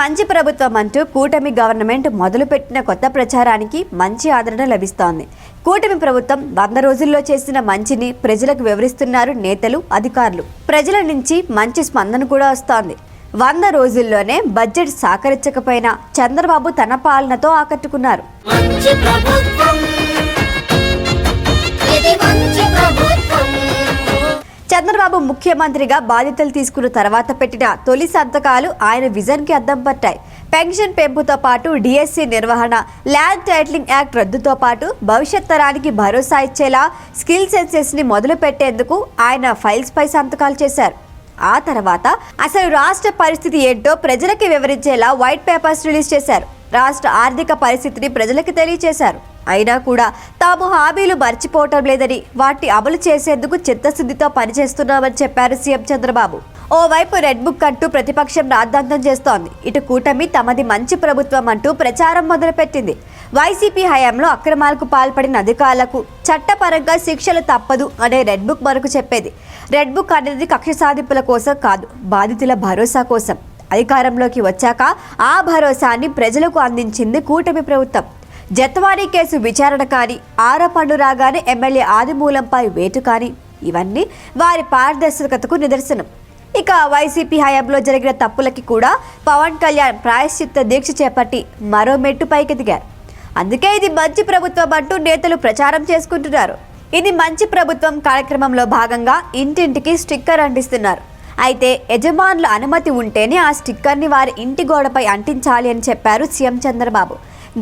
మంచి ప్రభుత్వం అంటూ కూటమి గవర్నమెంట్ మొదలుపెట్టిన కొత్త ప్రచారానికి మంచి ఆదరణ లభిస్తోంది. కూటమి ప్రభుత్వం వంద రోజుల్లో చేసిన మంచిని ప్రజలకు వివరిస్తున్నారు నేతలు అధికారులు. ప్రజల నుంచి మంచి స్పందన కూడా వస్తోంది. వంద రోజుల్లోనే బడ్జెట్ సహకరించకపోయినా చంద్రబాబు తన పాలనతో ఆకట్టుకున్నారు. మంచి చంద్రబాబు ముఖ్యమంత్రిగా బాధ్యతలు తీసుకున్న తర్వాత పెట్టిన తొలి సంతకాలు ఆయన విజన్కి అద్దం పట్టాయి పెన్షన్ పెంపుతో పాటు డిఎస్సి నిర్వహణ ల్యాండ్ టైటిలింగ్ యాక్ట్ రద్దుతో పాటు భవిష్యత్ తరానికి భరోసా ఇచ్చేలా స్కిల్ సెన్సెస్ని మొదలు పెట్టేందుకు ఆయన ఫైల్స్ పై సంతకాలు చేశారు. ఆ తర్వాత అసలు రాష్ట్ర పరిస్థితి ఏంటో ప్రజలకి వివరించేలా వైట్ పేపర్స్ రిలీజ్ చేశారు. రాష్ట్ర ఆర్థిక పరిస్థితిని ప్రజలకు తెలియచేశారు. అయినా కూడా తాము హామీలు మర్చిపోవటం లేదని వాటిని అమలు చేసేందుకు చిత్తశుద్ధితో పనిచేస్తున్నామని చెప్పారు సీఎం చంద్రబాబు. ఓవైపు రెడ్ బుక్ అంటూ ప్రతిపక్షం రాద్ధాంతం చేస్తోంది. ఇటు కూటమి తమది మంచి ప్రభుత్వం అంటూ ప్రచారం మొదలుపెట్టింది. వైసీపీ హయాంలో అక్రమాలకు పాల్పడిన అధికారులకు చట్టపరంగా శిక్షలు తప్పదు అనే రెడ్ బుక్ మనకు చెప్పేది. రెడ్ బుక్ అనేది కక్ష సాధింపుల కోసం కాదు బాధితుల భరోసా కోసం. అధికారంలోకి వచ్చాక ఆ భరోసాని ప్రజలకు అందించింది కూటమి ప్రభుత్వం. జత్వానీ కేసు విచారణ కానీ ఆరోపణలు రాగానే ఎమ్మెల్యే ఆదిమూలంపై వేటు కానీ ఇవన్నీ వారి పారదర్శకతకు నిదర్శనం. ఇక వైసీపీ హయాంలో జరిగిన తప్పులకి కూడా పవన్ కళ్యాణ్ ప్రాయశ్చిత్త దీక్ష చేపట్టి మరో మెట్టు పైకెదిగారు అందుకే ఇది మంచి ప్రభుత్వం అంటూ నేతలు ప్రచారం చేసుకుంటున్నారు. ఇది మంచి ప్రభుత్వం కార్యక్రమంలో భాగంగా ఇంటింటికి స్టిక్కర్ అంటిస్తున్నారు. అయితే యజమానుల అనుమతి ఉంటేనే ఆ స్టిక్కర్ని వారి ఇంటి గోడపై అంటించాలి అని చెప్పారు సీఎం చంద్రబాబు.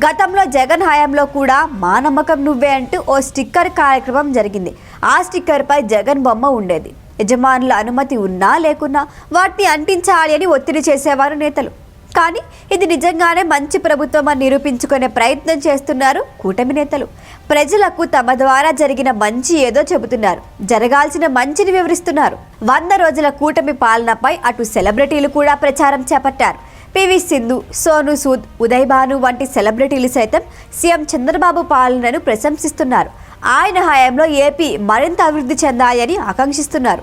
గతంలో జగన్ హయాంలో కూడా మా నమ్మకం నువ్వే అంటూ ఓ స్టిక్కర్ కార్యక్రమం జరిగింది. ఆ స్టిక్కర్పై జగన్ బొమ్మ ఉండేది. యజమానుల అనుమతి ఉన్నా లేకున్నా వాటిని అంటించాలి అని ఒత్తిడి చేసేవారు నేతలు. కానీ ఇది నిజంగానే మంచి ప్రభుత్వం అని నిరూపించుకునే ప్రయత్నం చేస్తున్నారు కూటమి నేతలు. ప్రజలకు తమ ద్వారా జరిగిన మంచి ఏదో చెబుతున్నారు. జరగాల్సిన మంచిని వివరిస్తున్నారు. వంద రోజుల కూటమి పాలనపై అటు సెలబ్రిటీలు కూడా ప్రచారం చేపట్టారు. పివి సింధు సోను సూద్ ఉదయ్ భాను వంటి సెలబ్రిటీలు సైతం సీఎం చంద్రబాబు పాలనను ప్రశంసిస్తున్నారు. ఆయన హయాంలో ఏపీ మరింత అభివృద్ధి చెందాయని ఆకాంక్షిస్తున్నారు.